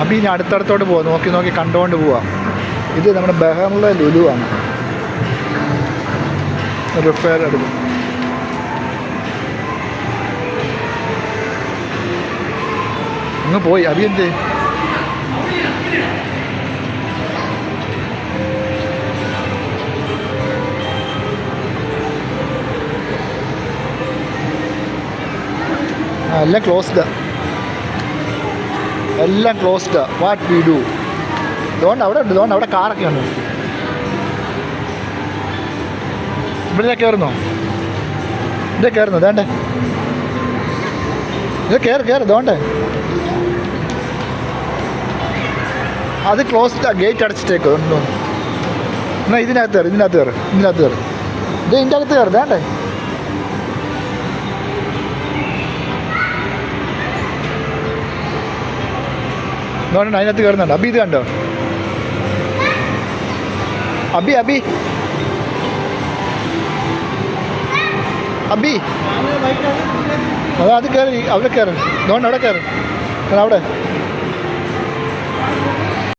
അബി ഇനി അടുത്തടുത്തോട്ട് പോവാം. നോക്കി നോക്കി കണ്ടുകൊണ്ട് പോവാം. ഇത് നമ്മുടെ ബഹറിലെ ലുലുവാണ്. റിഫയർ എടുക്കും. അങ്ങ് പോയി. അബി എന്ത്? എല്ലാം ക്ലോസ്ഡ് എല്ലാം closed what we do don't അവിടെ ഉണ്ട് ഇതുകൊണ്ട് അവിടെ കാറൊക്കെ ഉണ്ട്. ഇവിടെ കയറുന്നോ? ഇതേ കയറുന്നു? വേണ്ടേ ഇത് കയറി കയറി ദോണ്ടേ അത് ക്ലോസ്ഡ് ഗേറ്റ് അടച്ചിട്ടേക്കോ ഉണ്ടോ എന്നാൽ ഇതിനകത്ത് കയറി ഇതിനകത്ത് കയറി ഇതിനകത്ത് കയറി. ഇത് ഇതിന്റെ അകത്ത് കയറി വേണ്ടേ നോക്കണ്ട അതിനകത്ത് കയറുന്നുണ്ട് അബി ഇത് കണ്ടോ? അബി അബി. അബി. അതെ അത് കയറി അവിടെ കയറി നോക്കണ്ട അവിടെ കയറി അവിടെ.